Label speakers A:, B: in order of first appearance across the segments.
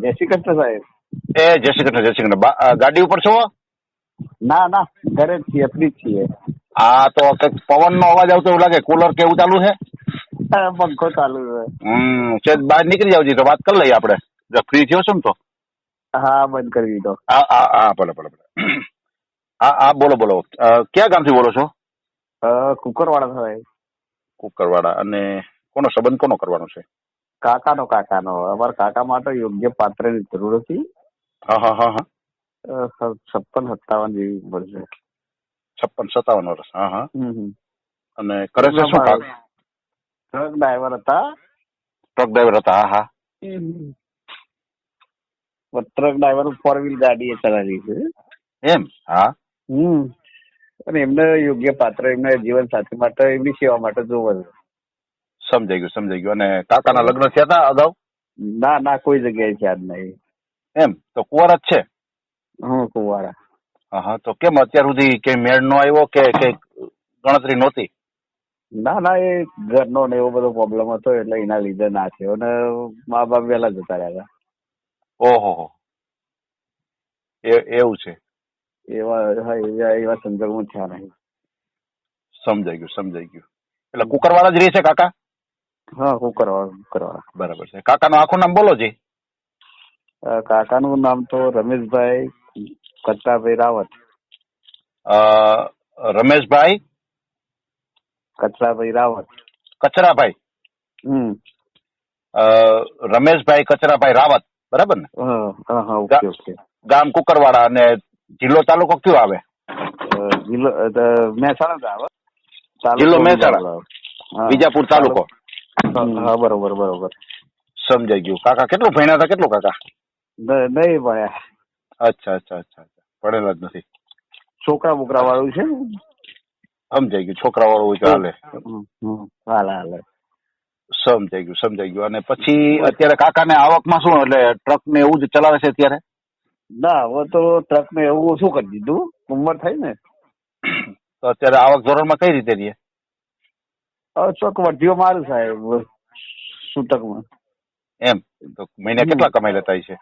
A: જય શ્રી કૃષ્ણ સાહેબ.
B: એ જય શ્રી કૃષ્ણ જય શ્રી કૃષ્ણ ગાડી ઉપર છો?
A: ના ના ઘરે જ છીએ ફ્રી છીએ.
B: હા તો કંઈક પવનનો અવાજ આવતો એવું લાગે કુલર કેવું ચાલુ છે?
A: પંખો ચાલુ છે.
B: હમ છે બહાર નીકળી જાવ જી તો વાત કરી લઈએ આપણે. જો ફ્રી થયો છો ને તો?
A: હા બંધ કરી દીધો.
B: હા હા હા ભલે ભલે ભલે. હા હા બોલો બોલો. ક્યાં ગામથી બોલો છો?
A: કુકરવાડા સાહેબ.
B: કુકરવાડા. અને કોનો સંબંધ કોનો કરવાનો છે?
A: કાકાનો કાકાનો. અમારા કાકા માટે યોગ્ય પાત્રની જરૂર હતી.
B: હા હા હા
A: છપ્પન સત્તાવન જેવી મળશે.
B: છપ્પન સત્તાવન વર્ષ. હા હા. અને કરે છે શું કામ?
A: ટ્રક ડ્રાઈવર હતા.
B: ટ્રક ડ્રાઈવર હતા હા હા.
A: ટ્રક ડ્રાઈવર ફોર વ્હીલ ગાડી એ ચલાવી છે.
B: એમ? હા.
A: હમ. અને એમને યોગ્ય પાત્ર એમને જીવન સાથી માટે એમની સેવા માટે જોવા
B: સમજાઈ ગયું સમજાઈ ગયું. અને કાકાના લગ્ન થયા હતા અગાઉ?
A: ના ના કોઈ જગ્યાએ થયા જ નહીં.
B: એમ? તો કુંવર જ છે?
A: હું કુંવારા.
B: હા તો કેમ અત્યાર સુધી કે મેળ નો આવ્યો કે કે ગણતરી નહોતી?
A: ના ના એ ઘરનો ને એવો બધો પ્રોબ્લેમ હતો એટલે એના લીધે ના થયો. અને મા બાપ વહેલા જતા રહ્યા
B: ઓહો હો. એ એવું છે.
A: એવા એવા સંજોગમાં થયા નહીં.
B: સમજાઈ ગયું સમજાઈ ગયું. એટલે કુકરવાળા જ રહે છે કાકા?
A: હા હું કરવા કરવા
B: બરાબર છે. કાકાનું આખું નામ બોલો જી.
A: કાકાનું નામ તો રમેશભાઈ કચરાભાઈ રાવત.
B: રમેશભાઈ?
A: કચરાભાઈ રાવત.
B: કચરાભાઈ?
A: હમ.
B: રમેશભાઈ કચરાભાઈ રાવત. બરાબર ને?
A: હા હા ઓકે ઓકે.
B: ગામ કુકરવાડા અને જિલ્લો તાલુકો કયો આવે?
A: જિલ્લો મહેસાણા આવે
B: જિલ્લો મહેસાણા. વિજાપુર તાલુકો.
A: હા, બરોબર બરોબર.
B: સમજાઈ ગયું. કાકા કેટલું ભણ્યા હતા? કેટલું કાકા?
A: નહીં ભણ્યા.
B: અચ્છા અચ્છા અચ્છા. ભણેલા જ નથી.
A: છોકરા બોકરા વાળું છે
B: સમજાઈ ગયું. છોકરા વાળું હોય તો હાલે.
A: હાલે હાલે.
B: સમજાઈ ગયું સમજાઈ ગયું. અને પછી અત્યારે કાકાને આવકમાં શું? એટલે ટ્રક ને એવું જ ચલાવે છે અત્યારે?
A: ના હવે તો ટ્રક ને એવું શું કરી દીધું? ઉંમર થઈ ને.
B: તો અત્યારે આવક ધોરણમાં કઈ રીતે રહીએ
A: ચોક વઢીઓ મારું સાહેબ છૂટકમાં
B: એમ? તો મહિને કેટલા કમાઈ લેતા છે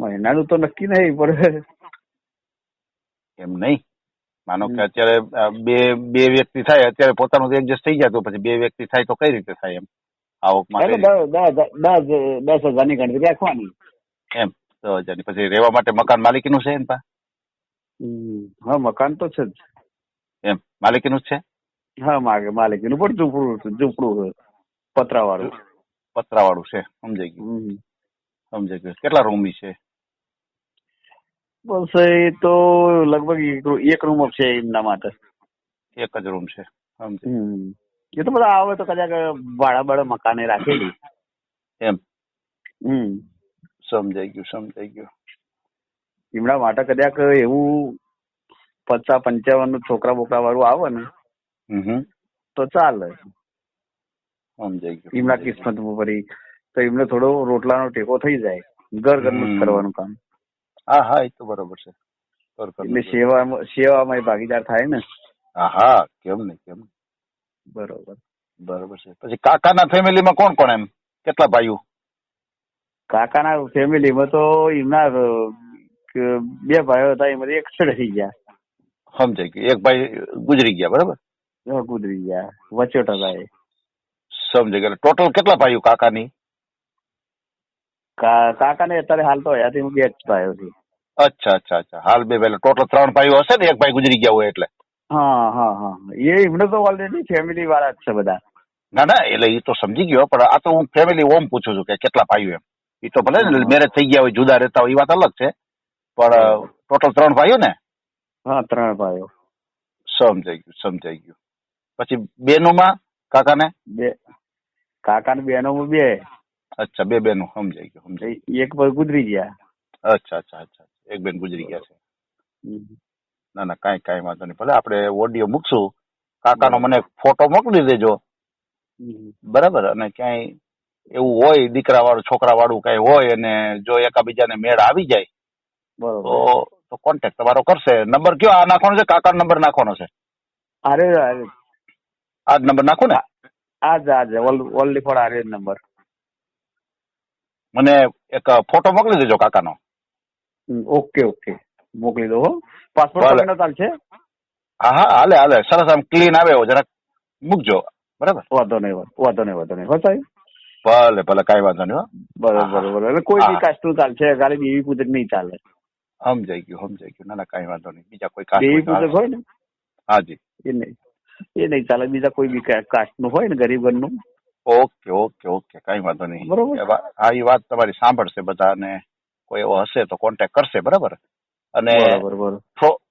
A: મહિનાનું તો નક્કી નહીં પણ
B: એમ નહીં? માનો કે અત્યારે બે બે વ્યક્તિ થાય અત્યારે પોતાનું એડજસ્ટ થઈ જાય તો પછી બે વ્યક્તિ થાય તો કઈ રીતે થાય એમ? આવકમાં કઈ
A: દસ હજાર હજારની ગણતરી રાખવાની.
B: એમ દસ હજારની. પછી રહેવા માટે મકાન માલિકીનું છે એમ પા?
A: હા મકાન તો છે જ.
B: એમ માલિકીનું જ છે?
A: હા માગે માલિકીનું પણ ઝૂંપડું ઝૂંપડું પતરા વાળું
B: પતરાવાળું છે સમજાઈ ગયું. સમજાઈ ગયું. કેટલા રૂમી છે?
A: બસ એ તો લગભગ એક રૂમ છે એમના માટે.
B: એક જ રૂમ છે
A: એ તો બધા આવે તો કદાચ ભાડા ભાડા મકાને રાખેલી.
B: એમ.
A: હમ.
B: સમજાઈ ગયું સમજાઈ ગયું.
A: એમના માટે કદાચ એવું પચાસ પંચાવનનું છોકરા બોકરા વાળું આવે ને. તો ચાલે. એમના કિસ્મત ફરી તો એમને થોડો રોટલાનો ટેકો થઈ જાય. ઘર ઘરનું કરવાનું કામ.
B: હા હા એ તો બરોબર છે.
A: એટલે સેવામાં સેવામાં ભાગીદાર થાય ને.
B: હા હા કેમ ને કેમ.
A: બરોબર.
B: બરોબર છે. પછી કાકાના ફેમિલીમાં કોણ કોણ એમ? કેટલા ભાઈઓ?
A: કાકાના ફેમિલીમાં તો એમના બે ભાઈઓ હતા એમાંથી એક છેડે થઈ ગયા.
B: સમજાઈ ગયું. એક ભાઈ ગુજરી ગયા બરાબર?
A: એવા ગુજરી ગયા. વચોટા ભાઈ
B: સમજી ગયા ટોટલ કેટલા ભાઈઓ કાકાની?
A: કાકાને અત્યારે હાલ તો હયાતી બે જ ભાઈઓ છે.
B: અચ્છા અચ્છા અચ્છા. હાલ બે પહેલા ટોટલ ત્રણ ભાઈઓ હશે ને? એક ભાઈ ગુજરી ગયા હોય એટલે?
A: હા હા હા. એ એમને તો ઓલરેડી ફેમિલી વાળા જ છે બધા.
B: ના ના એટલે એ તો સમજી ગયો. પણ આ તો હું ફેમિલી ઓમ પૂછું છું કે કેટલા ભાઈઓ એમ. એ તો ભલે ને મેરેજ થઈ ગયા હોય જુદા રહેતા હોય એ વાત અલગ છે. પણ ટોટલ ત્રણ ભાઈઓ ને?
A: હા ત્રણ ભાઈઓ.
B: સમજાઈ ગયું સમજાઈ ગયું. પછી બેનોમાં કાકાને?
A: બે. કાકા ને બેનો બે.
B: અચ્છા બે બેનો સમજાઈ ગયું સમજાઈ
A: એક પર ગુજરી ગયા.
B: અચ્છા અચ્છા અચ્છા. એક બેન ગુજરી ગયા છે. ના ના કાંઈ કાંઈ વાંધો નહીં. ભલે આપણે ઓડિયો મૂકશું. કાકાનો મને ફોટો મોકલી દેજો. બરાબર? અને ક્યાંય એવું હોય દીકરા વાળું છોકરા વાળું કઈ હોય અને જો એકાબીજાને મેળ આવી જાય
A: બરોબર.
B: તો તો કોન્ટેક્ટ તમારો કરશે. નંબર કયો? આ નાખવાનો છે? કાકા નંબર નાખવાનો છે?
A: અરે અરે.
B: આ જ નંબર નાખું ને.
A: આજ આજ ઓનલી ફોર આર્યન નંબર.
B: મને એક ફોટો મોકલી દેજો કાકાનો.
A: Okay okay. મોકલી દો પાસપોર્ટ. સાઇઝનો ચાલશે?
B: હા હા હાલે હાલે. સરસ આમ ક્લીન આવે એવો. જરાક મૂકજો. બરાબર?
A: વાંધો નહીં વાંધો નહીં વાંધો નહીં. હો સાહેબ?
B: ભલે ભલે કઈ વાંધો નહીં હો.
A: બરોબર. બરોબર. એટલે કોઈ બી. કાસ્ટનું ચાલશે ખાલી દેવી પૂજક નહીં ચાલે.
B: સમજાઈ ગયું સમજાઈ ગયું. ના ના કઈ વાંધો નહીં. બીજા કોઈ કાસ્ટ
A: દેવી પૂજક હોય ને?
B: હાજી
A: એ નહીં. એ નહીં ચાલે બીજા કોઈ બી કાસ્ટનું હોય ને ગરીબ ઘરનું.
B: ઓકે ઓકે ઓકે કઈ વાંધો નહીં.
A: બરોબર.
B: હા એ વાત તમારી સાંભળશે બધા અને કોઈ એવો હશે તો કોન્ટેક્ટ કરશે બરાબર? અને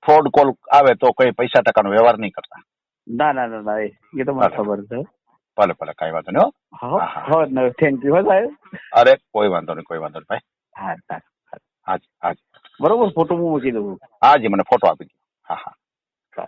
B: ફ્રોડ કોલ આવે તો કઈ પૈસા ટકાનો વ્યવહાર નહીં કરતા.
A: ના ના ના ના એ તો મને ખબર છે.
B: ભલે ભલે કઈ વાંધો નહીં હો.
A: હા થેન્ક યુ હો. સાહેબ.
B: અરે કોઈ વાંધો નહીં કોઈ વાંધો નહીં ભાઈ.
A: હા હા
B: હાજી હાજી
A: બરોબર ફોટો હું મૂકી દઉં.
B: હાજી મને ફોટો આપી દો હા. હા.